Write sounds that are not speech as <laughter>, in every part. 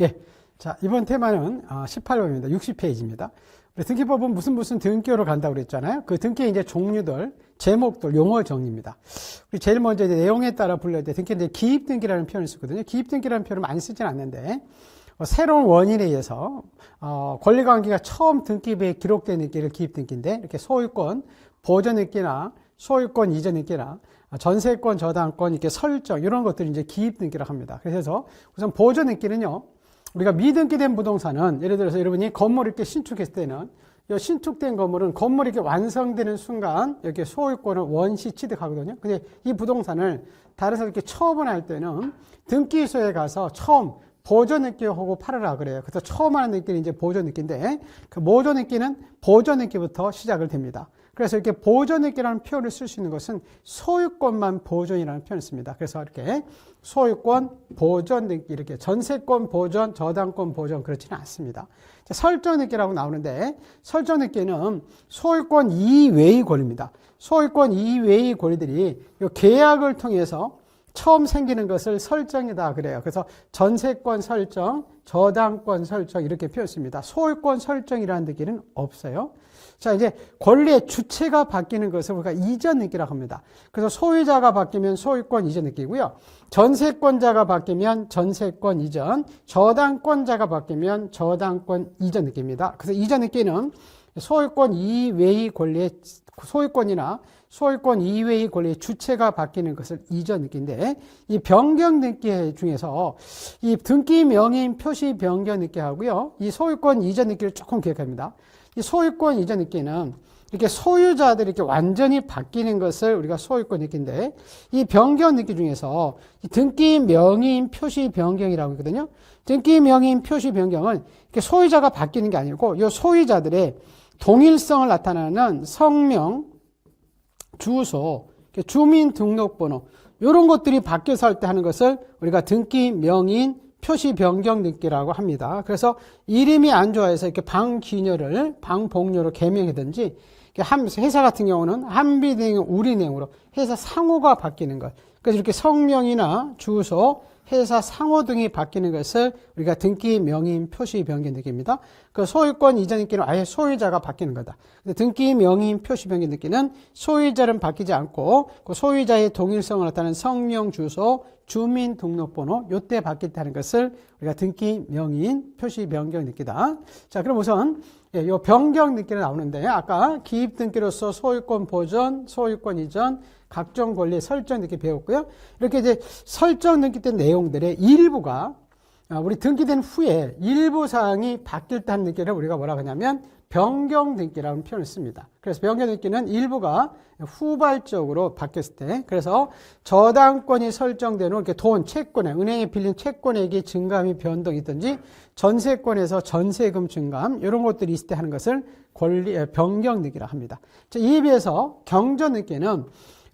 예. 자, 이번 테마는 18번입니다. 60페이지입니다. 우리 등기법은 무슨 무슨 등기로 간다고 그랬잖아요. 그 등기의 이제 종류들, 제목들, 용어 정리입니다. 우리 제일 먼저 이제 내용에 따라 불러야 돼. 등기 이제 기입 등기라는 표현을 쓰거든요. 기입 등기라는 표현을 많이 쓰진 않는데, 어, 새로운 원인에 의해서, 어, 권리관계가 처음 등기부에 기록된 등기를 기입 등기인데, 이렇게 소유권, 보전 등기나 소유권 이전 등기나 전세권, 저당권, 이렇게 설정, 이런 것들이 이제 기입 등기라고 합니다. 그래서 우선 보전 등기는요, 우리가 미등기 된 부동산은 예를 들어서 여러분이 건물 이렇게 신축했을 때는 이 신축된 건물은 건물이 이렇게 완성되는 순간 이렇게 소유권을 원시 취득하거든요. 근데 이 부동산을 다른 사람 이렇게 처분할 때는 등기소에 가서 처음 보존 느끼하고 팔으라 그래요. 그래서 처음 하는 느끼는 이제 보존 느끼인데 그 보존 느끼는 보존 느끼부터 시작을 됩니다. 그래서 이렇게 보존 느끼라는 표현을 쓸 수 있는 것은 소유권만 보존이라는 표현을 씁니다. 그래서 이렇게 소유권 보존 이렇게 전세권 보존, 저당권 보존 그렇지는 않습니다. 설정 느끼라고 나오는데 설정 느끼는 소유권 이외의 권리입니다. 소유권 이외의 권리들이 이 계약을 통해서 처음 생기는 것을 설정이다 그래요. 그래서 전세권 설정, 저당권 설정 이렇게 표현습니다. 소유권 설정이라는 느낌은 없어요. 자, 이제 권리의 주체가 바뀌는 것을 우리가 이전 느끼라고 합니다. 그래서 소유자가 바뀌면 소유권 이전 느끼고요. 전세권자가 바뀌면 전세권 이전, 저당권자가 바뀌면 저당권 이전 느끼입니다. 그래서 이전 느끼는 소유권 이외의 권리의 소유권이나 소유권 이외의 권리의 주체가 바뀌는 것을 이전 느끼인데 이 변경 느끼 중에서 이 등기 명인 표시 변경 느끼하고요. 이 소유권 이전 느끼를 조금 기억합니다. 이 소유권 이전 느끼는 이렇게 소유자들이 이렇게 완전히 바뀌는 것을 우리가 소유권 느끼인데 이 변경 느끼 중에서 이 등기 명인 표시 변경이라고 있거든요. 등기 명인 표시 변경은 이렇게 소유자가 바뀌는 게 아니고 이 소유자들의 동일성을 나타내는 성명, 주소, 주민등록번호 이런 것들이 바뀌어서 할 때 하는 것을 우리가 등기 명인 표시 변경 등기라고 합니다. 그래서 이름이 안 좋아해서 이렇게 방귀녀를 방복녀로 개명하든지 회사 같은 경우는 한비대행 우리내용으로 회사 상호가 바뀌는 것. 그래서 이렇게 성명이나 주소, 회사 상호 등이 바뀌는 것을 우리가 등기 명인 표시 변경 등기입니다. 그 소유권 이전 등기는 아예 소유자가 바뀌는 거다. 근데 등기 명인 표시 변경 등기는 소유자는 바뀌지 않고 그 소유자의 동일성을 나타내는 성명, 주소, 주민 등록번호 요때 바뀌었다는 것을 우리가 등기 명인 표시 변경 등기다. 자, 그럼 우선 예, 요 변경 등기가 나오는데 아까 기입 등기로서 소유권 보전, 소유권 이전, 각종 권리 설정 등기 배웠고요. 이렇게 이제 설정 등기 때 내용들의 일부가 아, 우리 등기된 후에 일부 사항이 바뀔다는 등기를 우리가 뭐라고 하냐면 변경 등기라는 표현을 씁니다. 그래서 변경 등기는 일부가 후발적으로 바뀌었을 때, 그래서 저당권이 설정되는 이렇게 돈, 채권에, 은행에 빌린 채권액이 증감이 변동이든지 전세권에서 전세금 증감, 이런 것들이 있을 때 하는 것을 권리, 변경 등기라 합니다. 이에 비해서 경전 등기는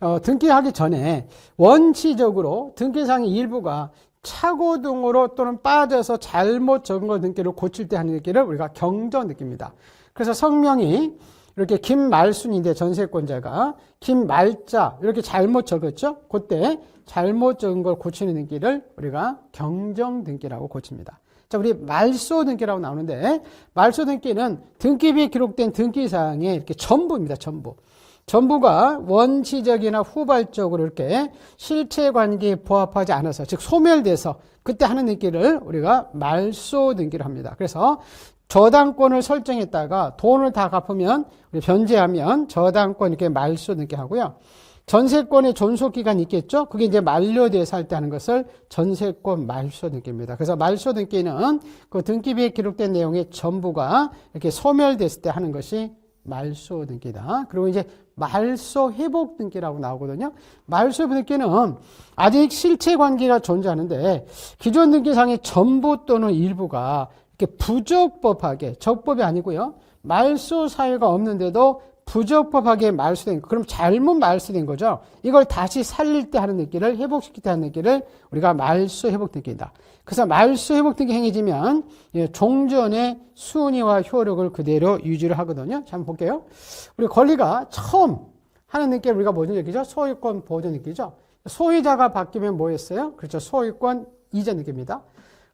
어, 등기하기 전에 원칙적으로 등기상의 일부가 착오 등으로 또는 빠져서 잘못 적은 걸 등기를 고칠 때 하는 등기를 우리가 경전 느낍니다. 그래서 성명이 이렇게 김말순인데 전세권자가 김말자 이렇게 잘못 적었죠? 그때 잘못 적은 걸 고치는 등기를 우리가 경정 등기라고 고칩니다. 자, 우리 말소 등기라고 나오는데 말소 등기는 등기비에 기록된 등기 사항의 이렇게 전부입니다. 전부. 전부가 원시적이나 후발적으로 이렇게 실체 관계에 부합하지 않아서 즉 소멸돼서 그때 하는 등기를 우리가 말소 등기를 합니다. 그래서 저당권을 설정했다가 돈을 다 갚으면 변제하면 저당권 이렇게 말소 등기 하고요. 전세권의 존속 기간이 있겠죠? 그게 이제 만료돼서 할 때 하는 것을 전세권 말소 등기입니다. 그래서 말소 등기는 그 등기비에 기록된 내용의 전부가 이렇게 소멸됐을 때 하는 것이 말소 등기다. 그리고 이제 말소 회복 등기라고 나오거든요. 말소 회복 등기는 아직 실체 관계가 존재하는데 기존 등기상의 전부 또는 일부가 이렇게 부적법하게 적법이 아니고요. 말소 사유가 없는데도 부적법하게 말소된 거. 그럼 잘못 말소된 거죠. 이걸 다시 살릴 때 하는 느끼를 회복시킬 때 하는 느끼를 우리가 말소 회복 등기다. 그래서 말소 회복 등기 행해지면 예, 종전의 순위와 효력을 그대로 유지를 하거든요. 자, 한번 볼게요. 우리 권리가 처음 하는 느끼 우리가 뭐죠? 얘기죠? 소유권 보존 느끼죠. 소유자가 바뀌면 뭐였어요? 그렇죠. 소유권 이전 느끼입니다.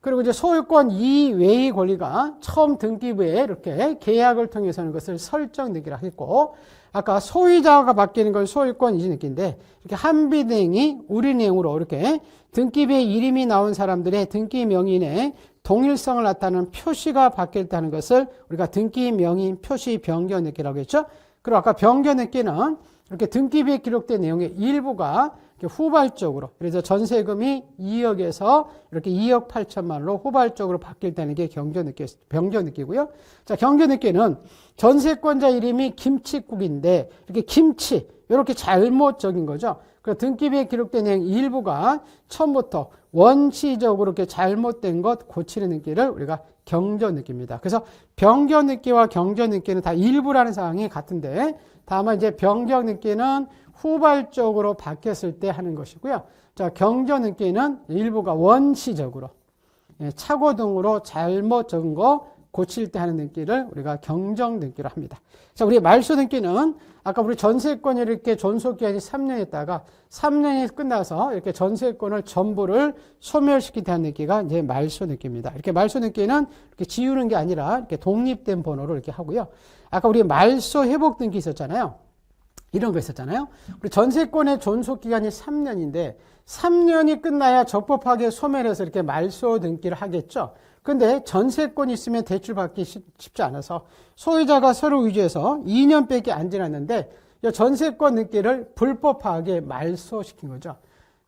그리고 이제 소유권 이외의 권리가 처음 등기부에 이렇게 계약을 통해서는 것을 설정 등기를 하겠고 아까 소유자가 바뀌는 건 소유권 이전 등기인데 이렇게 한비대행이 우리 내용으로 이렇게 등기부에 이름이 나온 사람들의 등기 명인의 동일성을 나타내는 표시가 때하는 것을 우리가 등기 명인 표시 변경 등기라고 했죠. 그리고 아까 변경 등기는 이렇게 등기부에 기록된 내용의 일부가 후발적으로 그래서 전세금이 2억에서 이렇게 2억 8천만으로 후발적으로 바뀔 때는 게 경전 느끼 변경 느끼고요. 자, 경전 느끼는 전세권자 이름이 김치국인데 이렇게 김치 이렇게 잘못 적인 거죠. 그 등기부에 기록된 내용 일부가 처음부터 원시적으로 이렇게 잘못된 것 고치는 느끼를 우리가 경전 느끼입니다. 그래서 변경 느끼와 경전 느끼는 다 일부라는 상황이 같은데 다만 이제 변경 느끼는 후발적으로 바뀌었을 때 하는 것이고요. 자, 경전 느끼는 일부가 원시적으로 예, 착오 등으로 잘못 적은 거 고칠 때 하는 등기를 우리가 경정 등기로 합니다. 자, 우리 말소 등기는 아까 우리 전세권이 이렇게 존속기한이 3년 있다가 3년이 끝나서 이렇게 전세권을 전부를 하는 등기가 이제 말소 등기입니다. 이렇게 말소 등기는 이렇게 지우는 게 아니라 이렇게 독립된 번호로 이렇게 하고요. 아까 우리 말소 회복 등기 있었잖아요. 이런 거 있었잖아요. 우리 전세권의 존속 기간이 3년인데 3년이 끝나야 적법하게 소멸해서 이렇게 말소 등기를 하겠죠. 근데 전세권 있으면 대출 받기 쉽지 않아서 소유자가 서로 위조해서 2년밖에 안 지났는데 이 전세권 등기를 불법하게 말소시킨 거죠.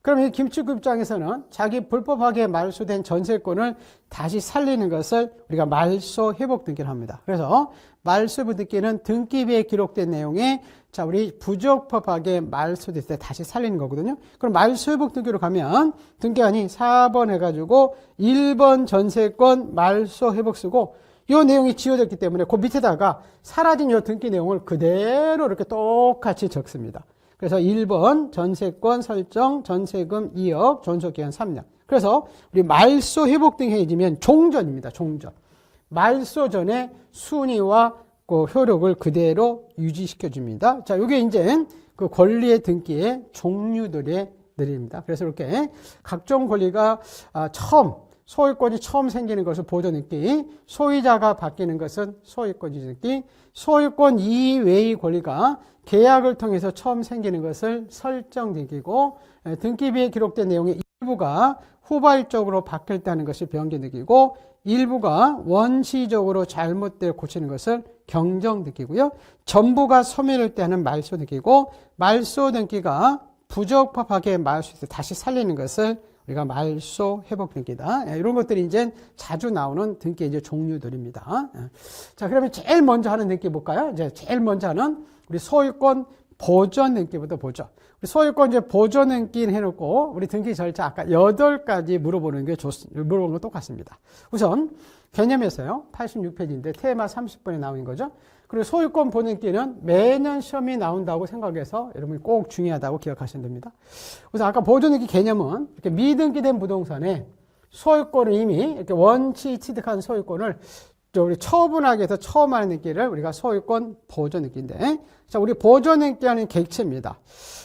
그럼 이 김치국 입장에서는 자기 불법하게 말소된 전세권을 다시 살리는 것을 우리가 말소 회복 등기를 합니다. 그래서 말소 회복 등기는 등기부에 기록된 내용에 자 우리 부적법하게 말소됐을 때 다시 살리는 거거든요. 그럼 말소 회복 등기로 가면 등기안이 4번 해가지고 1번 전세권 말소 회복 쓰고 이 내용이 지워졌기 때문에 그 밑에다가 사라진 이 등기 내용을 그대로 이렇게 똑같이 적습니다. 그래서 1번 전세권 설정 전세금 2억 존속기간 3년. 그래서 우리 말소 회복 등 해지면 종전입니다. 종전. 말소 전에 순위와 그 효력을 그대로 유지시켜 줍니다. 자, 이게 이제 그 권리의 등기의 종류들의 늘입니다. 그래서 이렇게 각종 권리가 아, 처음 소유권이 처음 생기는 것을 보존 등기, 소유자가 바뀌는 것은 소유권 이전 등기, 소유권 이외의 권리가 계약을 통해서 처음 생기는 것을 설정 등기고 등기비에 기록된 내용의 일부가 후발적으로 바뀔 때 하는 것이 변경 등기고 일부가 원시적으로 잘못되어 고치는 것을 경정 등기고요. 전부가 소멸할 때 하는 말소 등기고 말소 등기가 부적법하게 말소 다시 살리는 것을 우리가 말소 회복 등기다. 예, 이런 것들이 이제 자주 나오는 등기 이제 종류들입니다. 예. 자, 그러면 제일 먼저 하는 등기 볼까요? 이제 제일 먼저 하는 우리 소유권 보존 등기부터 보죠. 우리 소유권 이제 보존 등기 해놓고 우리 등기 절차 아까 여덟 가지 물어보는 게 좋, 물어보는 거 똑같습니다. 우선 개념에서요. 86페이지인데 테마 30번에 나오는 거죠. 그리고 소유권 보존기는 매년 시험이 나온다고 생각해서 여러분이 꼭 중요하다고 기억하시면 됩니다. 그래서 아까 보존기 개념은 이렇게 미등기된 부동산에 소유권을 이미 이렇게 원치 취득한 소유권을 우리 처분하기 위해서 처음 하는 느끼를 우리가 소유권 보존 느끼인데 자, 우리 보존 느끼 하는 객체입니다.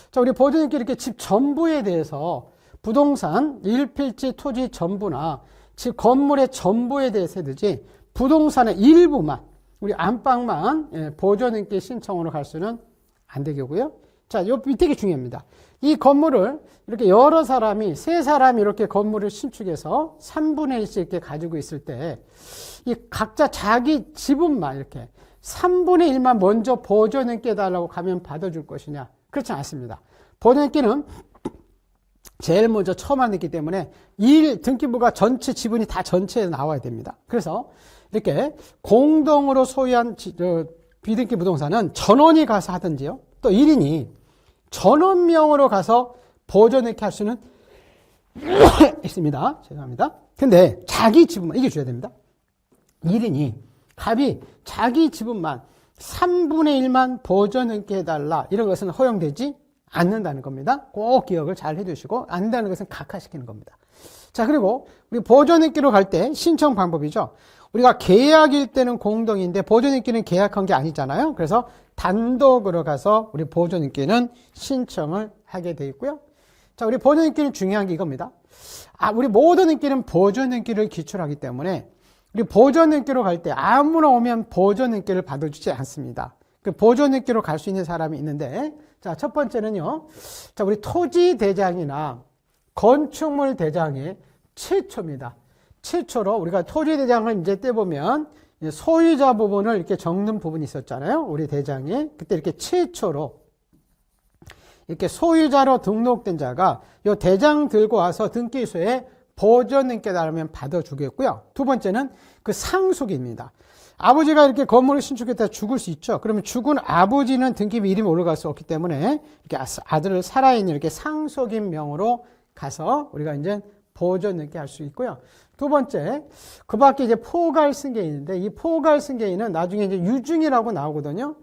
자, 우리 보존 느끼 이렇게 집 전부에 대해서 부동산, 일필지, 토지 전부나 집 건물의 전부에 대해서 해야지 부동산의 일부만 우리 안방만 예, 보존인께 신청으로 갈 수는 안 되겠고요. 자, 요 밑에 게 중요합니다. 이 건물을 이렇게 여러 사람이 세 사람이 이렇게 건물을 신축해서 3분의 1씩 이렇게 가지고 있을 때 이 각자 자기 지분만 이렇게 3분의 1만 먼저 보존인께 달라고 가면 받아줄 것이냐? 그렇지 않습니다. 보존인께는 제일 먼저 처음 하기 때문에 일 등기부가 전체 지분이 다 전체에 나와야 됩니다. 그래서 이렇게 공동으로 소유한 비등기 부동산은 전원이 가서 하든지요. 또 1인이 전원명으로 가서 보존 이렇게 할 수는 <coughs> 있습니다. 죄송합니다. 근데 자기 지분만 이게 줘야 됩니다. 1인이 갑이 자기 지분만 3분의 1만 보존 이렇게 해달라 이런 것은 허용되지 않는다는 겁니다. 꼭 기억을 잘 해두시고 안다는 것은 각하시키는 겁니다. 자 그리고 우리 보존인기로 갈 때 신청 방법이죠. 우리가 계약일 때는 공동인데 보존인기는 계약한 게 아니잖아요. 그래서 단독으로 가서 우리 보존인기는 신청을 하게 돼 있고요. 자, 우리 보존 등기는 중요한 게 이겁니다. 아, 우리 모든 등기는 보존 등기를 기초로 하기 때문에 우리 보존 등기로 갈 때 아무나 오면 보존 등기를 받아주지 않습니다. 그 보존 등기로 갈 수 있는 사람이 있는데 자, 첫 번째는요. 자, 우리 토지 대장이나 건축물 대장의 최초입니다. 최초로 우리가 토지 대장을 이제 떼보면 소유자 부분을 이렇게 적는 부분이 있었잖아요. 우리 대장에. 그때 이렇게 최초로 이렇게 소유자로 등록된 자가 이 대장 들고 와서 등기소에 보존 등기에 따르면 받아주겠고요. 두 번째는 그 상속입니다. 아버지가 이렇게 건물을 신축했다 죽을 수 있죠. 그러면 죽은 아버지는 등기부 이름이 올라갈 수 없기 때문에 이렇게 아들을 살아있는 이렇게 상속인 명으로 가서 우리가 이제 보존 등기 할수 있고요. 두 번째, 그 밖에 이제 포괄 승계인인데 이 포괄 승계인은 나중에 이제 유증이라고 나오거든요.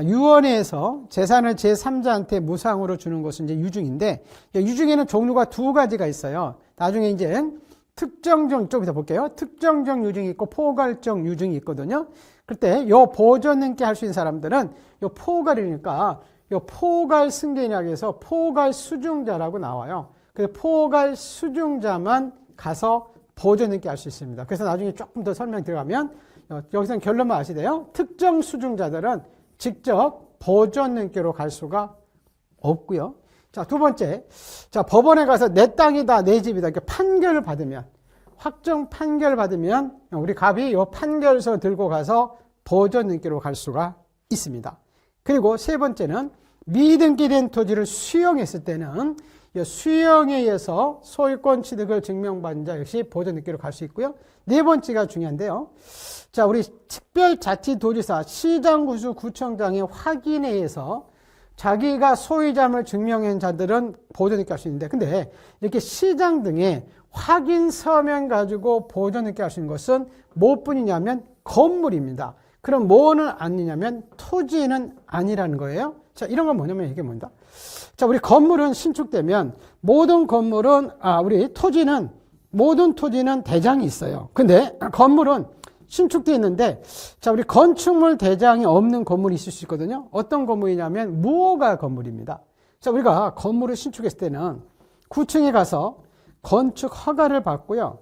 유언에서 재산을 제3자한테 무상으로 주는 것은 이제 유증인데 유증에는 종류가 두 가지가 있어요. 나중에 이제 좀 이따 볼게요. 특정적 유증이 있고 포괄적 유증이 있거든요. 그때 요 보존 등기 할수 있는 사람들은 요 포괄이니까 요 포괄 승계인이라고 해서 포괄 수중자라고 나와요. 그래서 포괄 수중자만 가서 보존 등기 할수 있습니다. 그래서 나중에 조금 더 설명 들어가면 여기서는 결론만 아시대요. 특정 수중자들은 직접 보존 등기로 갈 수가 없고요. 자, 두 번째. 자, 법원에 가서 내 땅이다, 내 집이다. 이렇게 판결을 받으면, 확정 판결 받으면, 우리 갑이 이 판결서 들고 가서 보존 등기로 갈 수가 있습니다. 그리고 세 번째는 미등기된 토지를 수용했을 때는 수용에 의해서 소유권 취득을 증명받은 자 역시 보존 등기로 갈 수 있고요. 네 번째가 중요한데요. 자, 우리 특별자치도지사, 시장구수, 구청장의 확인에 의해서 자기가 소유자임을 증명한 자들은 보존 등기 할 수 있는데, 근데 이렇게 시장 등의 확인 서면 가지고 보존 등기 할 수 있는 것은 무엇뿐이냐면 건물입니다. 그럼 뭐는 아니냐면 토지는 아니라는 거예요. 자, 이런 건 뭐냐면 이게 뭔가? 자, 우리 건물은 신축되면 모든 건물은, 아, 우리 토지는, 모든 토지는 대장이 있어요. 근데 건물은 신축되어 있는데, 자, 우리 건축물 대장이 없는 건물이 있을 수 있거든요. 어떤 건물이냐면 무허가 건물입니다. 자, 우리가 건물을 신축했을 때는 구층에 가서 건축 허가를 받고요.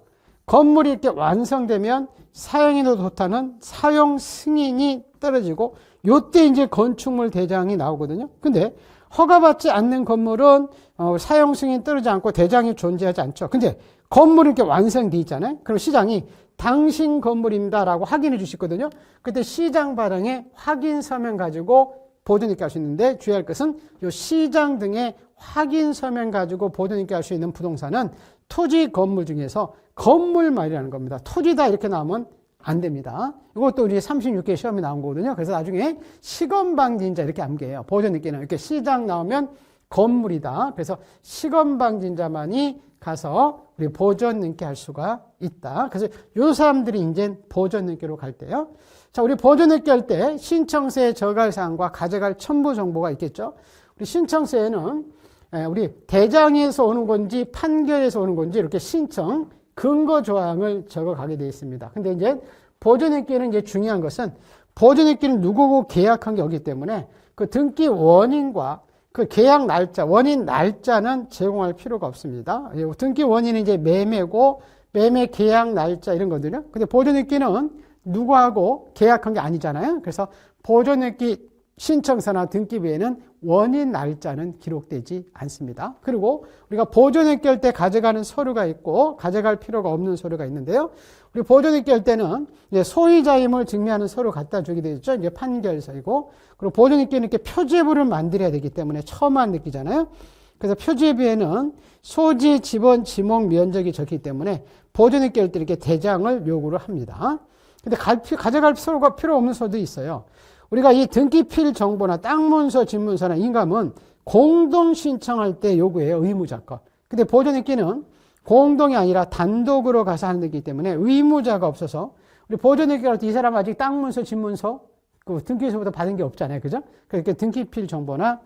건물이 이렇게 완성되면 사용인도 좋다는 사용 승인이 떨어지고 요때 이제 건축물 대장이 나오거든요. 근데 허가받지 않는 건물은 어, 사용 승인 떨어지지 않고 대장이 존재하지 않죠. 근데 건물이 이렇게 완성돼 있잖아요. 그럼 시장이 당신 건물입니다라고 확인해 주시거든요. 그때 시장 발행에 확인 서면 가지고 보존 있게 할 수 있는데 주의할 것은 요 시장 등의 확인 서면 가지고 보존 있게 할 수 있는 부동산은 토지 건물 중에서 건물 말이라는 겁니다. 토지다 이렇게 나오면 안 됩니다. 이것도 우리 36개 시험에 나온 거거든요. 그래서 나중에 시건방진자 이렇게 암기해요. 보존 있게는 이렇게 시장 나오면 건물이다. 그래서 시건방진자만이 가서 우리 보존 등기 할 수가 있다. 그래서 요 사람들이 이제 보존 등기로 갈 때요. 자, 우리 보존 등기 할 때 신청서에 저갈 사항과 가져갈 첨부 정보가 있겠죠. 우리 신청서에는 우리 대장에서 오는 건지 판결에서 오는 건지 이렇게 신청 근거 조항을 적어 가게 되어 있습니다. 근데 이제 보존 등기는 이제 중요한 것은 보존 등기는 누구고 계약한 게 없기 때문에 그 등기 원인과 그 계약 날짜, 원인 날짜는 제공할 필요가 없습니다. 예, 등기 원인은 이제 매매고 매매 계약 날짜 이런 거거든요. 근데 보존등기는 누구하고 계약한 게 아니잖아요. 그래서 보존등기 신청서나 등기부에는 원인 날짜는 기록되지 않습니다. 그리고 우리가 할때 가져가는 서류가 있고 가져갈 필요가 없는 서류가 있는데요. 우리 할 때는 소유자임을 증명하는 서류 갖다 주게 되죠. 이제 판결서이고 그리고 보존등기는 이렇게 표제부를 만들어야 되기 때문에 처음만 느끼잖아요. 그래서 표제부에는 소지, 지번, 지목, 면적이 적기 때문에 할때 이렇게 대장을 요구를 합니다. 근데 가져갈 서류가 필요 없는 서도 있어요. 우리가 이 등기필 정보나 땅 문서, 집문서나 인감은 공동 신청할 때 요구해요. 의무자건. 근데 보존등기는 공동이 아니라 단독으로 가서 하는 데기 때문에 의무자가 없어서 우리 보존등기가 이 사람 아직 땅 문서, 집문서 그 등기소보다 받은 게 없잖아요. 그죠? 그러니까 등기필 정보나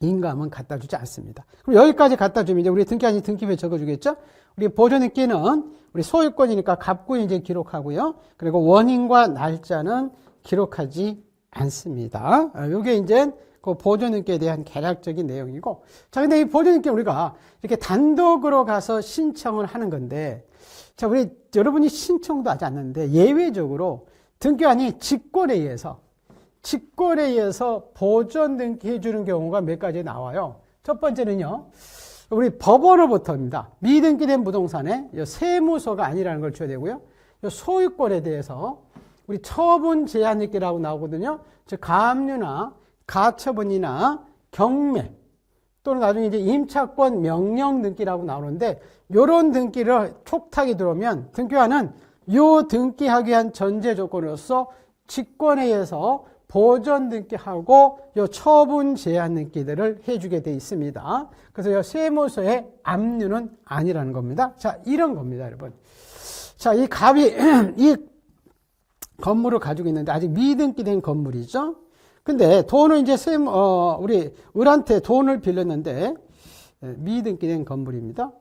인감은 갖다 주지 않습니다. 그럼 여기까지 갖다 주면 이제 우리 등기한이 등기부에 적어주겠죠? 우리 보존등기는 우리 소유권이니까 갑구 이제 기록하고요. 그리고 원인과 날짜는 기록하지 않습니다. 이게 아, 이제 그 보존인기에 대한 개략적인 내용이고. 자, 근데 이 보존인기 우리가 이렇게 단독으로 가서 신청을 하는 건데, 자, 우리 여러분이 신청도 하지 않는데 예외적으로 등기관이 직권에 의해서 직권에 의해서 보존 등기해 주는 경우가 몇 가지 나와요. 첫 번째는요. 우리 법원으로부터입니다. 미등기된 부동산에 이 세무서가 아니라는 걸 줘야 되고요. 이 소유권에 대해서 우리 처분 제한입기라고 나오거든요. 즉 가압류나 가처분이나 경매 또는 나중에 이제 임차권 명령 등기라고 나오는데 이런 등기를 촉탁이 들어오면 등기관은 요 등기하기 위한 전제 조건으로서 직권에 의해서 보전 등기하고 요 처분 제한 등기들을 해주게 돼 있습니다. 그래서 요 세무서의 압류는 아니라는 겁니다. 자, 이런 겁니다, 여러분. 자, 이 갑이 <clears throat> 이 건물을 가지고 있는데 아직 미등기 된 건물이죠. 근데 돈을 이제 세, 어, 우리 을한테 돈을 빌렸는데 예, 미등기 된 건물입니다.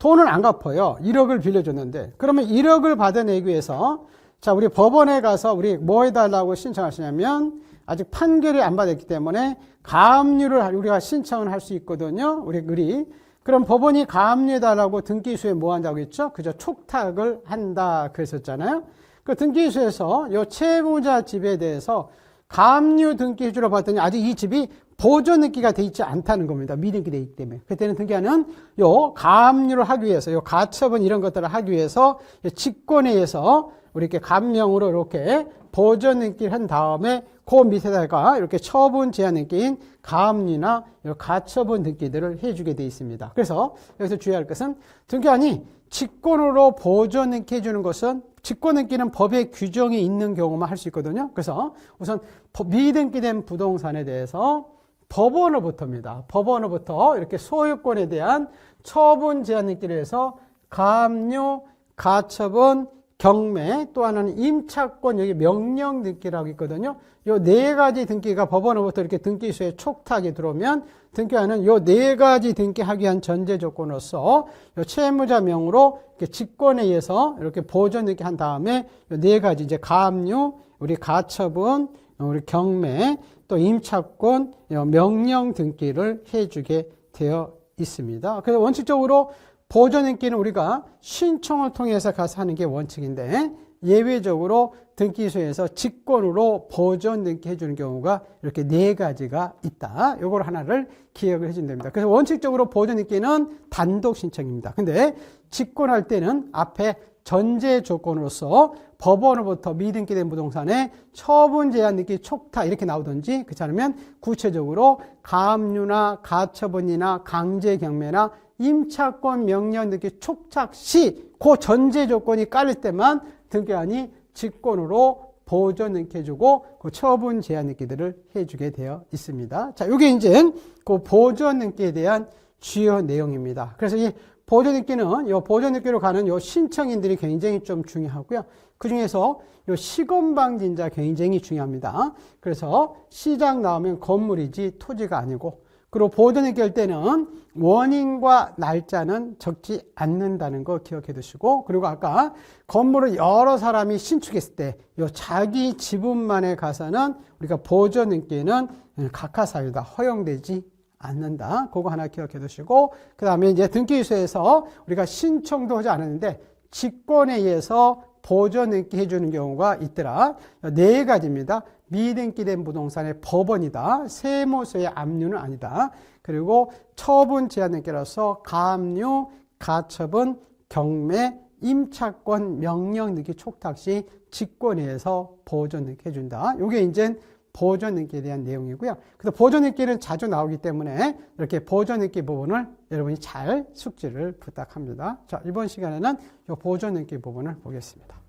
돈을 안 갚아요. 1억을 빌려줬는데 그러면 1억을 받아내기 위해서 자 우리 법원에 가서 우리 뭐 해달라고 신청하시냐면 아직 판결이 안 받았기 때문에 가압류를 우리가 신청을 할 수 있거든요. 우리 을이 그럼 법원이 가압류해달라고 등기소에 뭐 한다고 했죠? 그저 촉탁을 한다 그랬었잖아요. 그 등기소에서 요 채무자 집에 대해서 가압류 등기해주러 봤더니 아직 이 집이 보존 등기가 돼 있지 않다는 겁니다. 미등기 돼 있기 때문에. 그때는 등기하는 요 가압류를 하기 위해서, 요 가처분 이런 것들을 하기 위해서 직권에 의해서 우리 이렇게 감명으로 이렇게 보존 등기를 한 다음에 그 밑에다가 이렇게 처분 제한 등기인 가압류나 요 가처분 등기들을 해주게 돼 있습니다. 그래서 여기서 주의할 것은 등기관이 직권으로 보존 등기 해주는 것은 직권 등기는 법의 규정이 있는 경우만 할 수 있거든요. 그래서 우선 미등기된 부동산에 대해서 법원으로부터입니다. 법원으로부터 이렇게 소유권에 대한 처분 제한 등기를 해서 가압류, 가처분, 경매, 또 하나는 임차권, 여기 명령 등기라고 있거든요. 요 네 가지 등기가 법원으로부터 이렇게 등기소에 촉탁이 들어오면 등기하는 요 네 가지 등기하기 위한 전제 조건으로서 요 채무자 명으로 직권에 의해서 이렇게 보존 등기 한 다음에 요 네 가지 이제 가압류, 우리 가처분, 우리 경매, 또 임차권, 명령 등기를 해주게 되어 있습니다. 그래서 원칙적으로 보존 등기는 우리가 신청을 통해서 가서 하는 게 원칙인데 예외적으로 등기소에서 직권으로 보존 등기 해 주는 경우가 이렇게 네 가지가 있다. 요걸 하나를 기억을 해 주면 됩니다. 그래서 원칙적으로 보존 등기는 단독 신청입니다. 근데 직권할 때는 앞에 전제 조건으로서 법원으로부터 미등기된 부동산에 처분 제한 등기 촉탁 이렇게 나오든지 그렇지 않으면 구체적으로 가압류나 가처분이나 강제 경매나 임차권 명령 등기 촉탁 시 그 전제 조건이 깔릴 때만 등기관이 직권으로 보존 등기해 주고 그 처분 제한 등기들을 해 주게 되어 있습니다. 자, 이게 이제 그 보존 등기에 대한 주요 내용입니다. 그래서 이 보존 등기는 요 보존 등기로 가는 요 신청인들이 굉장히 좀 중요하고요. 그 중에서 요 시건 방진자 굉장히 중요합니다. 그래서 시장 나오면 건물이지 토지가 아니고 그리고 보존 등기할 때는 원인과 날짜는 적지 않는다는 거 기억해 두시고 그리고 아까 건물을 여러 사람이 신축했을 때 요 자기 지분만에 가서는 우리가 보존 등기는 각하사유다 허용되지 않는다. 그거 하나 기억해 두시고 그 다음에 이제 등기소에서 우리가 신청도 하지 않았는데 직권에 의해서 보존 등기 해주는 경우가 있더라. 네 가지입니다. 미등기된 부동산의 법원이다. 세무서의 압류는 아니다. 그리고 처분 제한 등기라서 가압류, 가처분, 경매, 임차권, 명령 등기 촉탁 시 직권에 의해서 보존 등기 해준다. 이게 이제 보존 등기에 대한 내용이고요. 그래서 보존 등기는 자주 나오기 때문에 이렇게 보존 등기 부분을 여러분이 잘 숙지를 부탁합니다. 자, 이번 시간에는 이 보존 등기 부분을 보겠습니다.